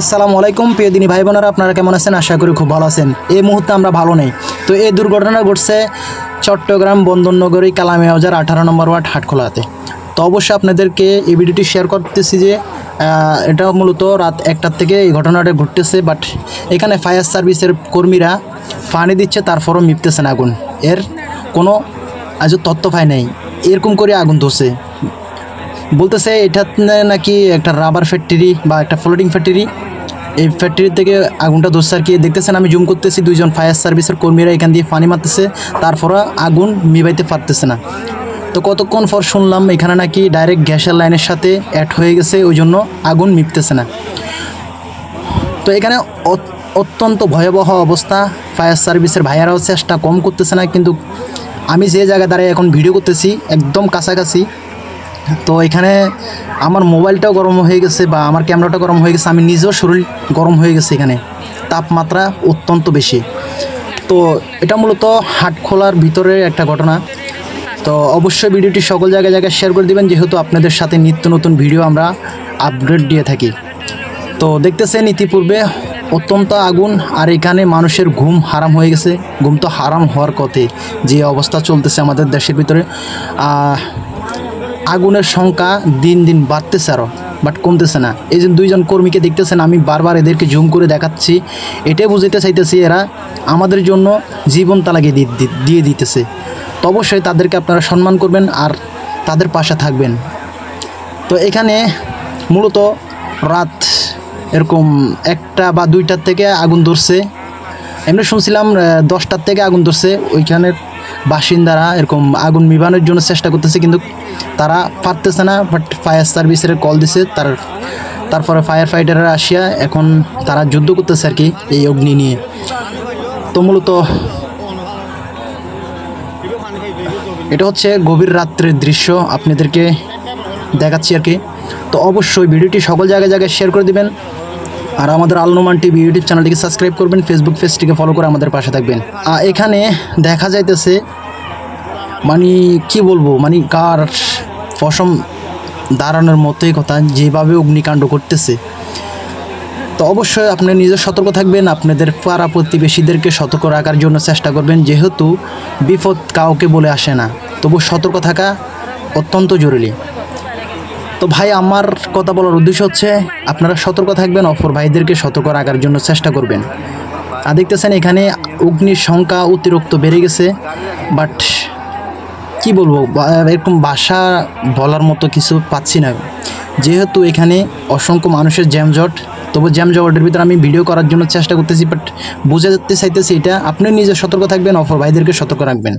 আসসালামু আলাইকুম, প্রিয় দিনী ভাই বোনেরা, আপনারা কেমন আছেন? আশা করি খুব ভালো আছেন। এই মুহূর্তে আমরা ভালো নেই। তো এই দুর্ঘটনা ঘটছে চট্টগ্রাম বন্দরনগরী কালামে হাজার আঠারো নম্বর ওয়ার্ড হাটখোলাতে। তো অবশ্যই আপনাদেরকে এই ভিডিওটি শেয়ার করতেছি যে এটা মূলত রাত একটার থেকে এই ঘটনাটা ঘটতেছে বাট এখানে ফায়ার সার্ভিসের কর্মীরা পানি দিচ্ছে, তারপরও মিপতেছে না আগুন। এর কোনো আজ তথ্য পায় নাই। এরকম করে আগুন ধরছে। বলতেছে এটা নাকি একটা রাবার ফ্যাক্টরি বা একটা ফ্লোটিং ফ্যাক্টরি এই ফ্যাক্টরি থেকে আগুনটা ধরছে আর কি। দেখতেছেন, আমি জুম করতেছি, দুইজন ফায়ার সার্ভিসের কর্মীরা এখান দিয়ে পানি মারতেছে। তারপরে আগুন নিভাইতে পারতেছে না। তো কতক্ষণ পর শুনলাম, এখানে নাকি ডাইরেক্ট গ্যাসের লাইনের সাথে অ্যাড হয়ে গেছে, ওই জন্য আগুন মিপতেছে না। তো এখানে অত- অত্যন্ত ভয়াবহ অবস্থা। ফায়ার সার্ভিসের ভাইয়ারাও চেষ্টা কম করতেছে না, কিন্তু আমি যে জায়গায় দাঁড়িয়ে এখন ভিডিও করতেছি, একদম কাছাকাছি। তো এখানে আমার মোবাইলটাও গরম হয়ে গেছে বা আমার ক্যামেরাটা গরম হয়ে গেছে, আমি নিজেও শরীর গরম হয়ে গেছে এখানে। তাপমাত্রা অত্যন্ত বেশি। তো এটা মূলত হাট খোলার ভিতরে একটা ঘটনা। তো অবশ্যই ভিডিওটি সকল জায়গায় জায়গায় শেয়ার করে দিবেন, যেহেতু আপনাদের সাথে নিত্য নতুন ভিডিও আমরা আপডেট দিয়ে থাকি। তো দেখতেছেন ইতিপূর্বে অত্যন্ত আগুন, আর এখানে মানুষের ঘুম হারাম হয়ে গেছে। ঘুম তো হারাম হওয়ার কথে, যে অবস্থা চলতেছে আমাদের দেশের ভিতরে। আগুনের সংখ্যা দিন দিন বাড়তেছে আরও বাট কমতেছে না। এই যে দুইজন কর্মীকে দেখতেছেন, আমি বারবার এদেরকে জুম করে দেখাচ্ছি। এটাই বুঝাইতে চাইতেছি এরা আমাদের জন্য জীবন দি- দিয়ে দিতেছে। তো অবশ্যই তাদেরকে আপনারা সম্মান করবেন আর তাদের পাশে থাকবেন। তো এখানে মূলত রাত এরকম একটা বা দুইটার থেকে আগুন ধরছে। এমনি শুনছিলাম দশটার থেকে আগুন ধরছে। ওইখানের বাসিন্দারা এরকম আগুন নিবানোর জন্য চেষ্টা করতেছে, কিন্তু তারা পারতেছে না বাট ফায়ার সার্ভিসের কল দিছে। তার, তারপরে ফায়ার ফাইটাররা আসিয়া এখন তারা যুদ্ধ করতেছে আর কি এই অগ্নি নিয়ে। তো মূলত এটা হচ্ছে গভীর রাত্রের দৃশ্য, আপনাদেরকে দেখাচ্ছি আর কি। তো অবশ্যই ভিডিওটি সকল জায়গায় জায়গায় শেয়ার করে দিবেন। আর আমাদের আলনুমান টিভি ইউটিউব চ্যানেলটিকে সাবস্ক্রাইব করবেন ফেসবুক পেজটিকে ফলো করে আমাদের পাশে থাকবেন। আর এখানে দেখা যাইতেছে মানে কি বলব মানে কার পশম দাঁড়ানোর মতোই কথা, যেভাবে অগ্নিকাণ্ড করতেছে। তো অবশ্যই আপনি নিজে সতর্ক থাকবেন, আপনাদের পাড়া প্রতিবেশীদেরকে সতর্ক রাখার জন্য চেষ্টা করবেন, যেহেতু বিপদ কাউকে বলে আসে না। তবু সতর্ক থাকা অত্যন্ত জরুরি। তো ভাই, আমার কথা বলার উদ্দেশ্য হচ্ছে আপনারা সতর্ক থাকবেন, অপর ভাইদেরকে সতর্ক রাখার জন্য চেষ্টা করবেন। আর দেখতেছেন এখানে অগ্নির সংখ্যা অতিরিক্ত বেড়ে গেছে বাট কি বলব এরকম বাসা বলার মতো কিছু পাচ্ছি না। যেহেতু এখানে অসংখ্য মানুষের জ্যামজট, তবু জ্যামজটের ভিতরে আমি ভিডিও করার জন্য চেষ্টা করতেছি বাট বুঝে যেতে চাইতেছি এটা আপনি নিজে সতর্ক থাকবেন, অপর ভাইদেরকে সতর্ক রাখবেন।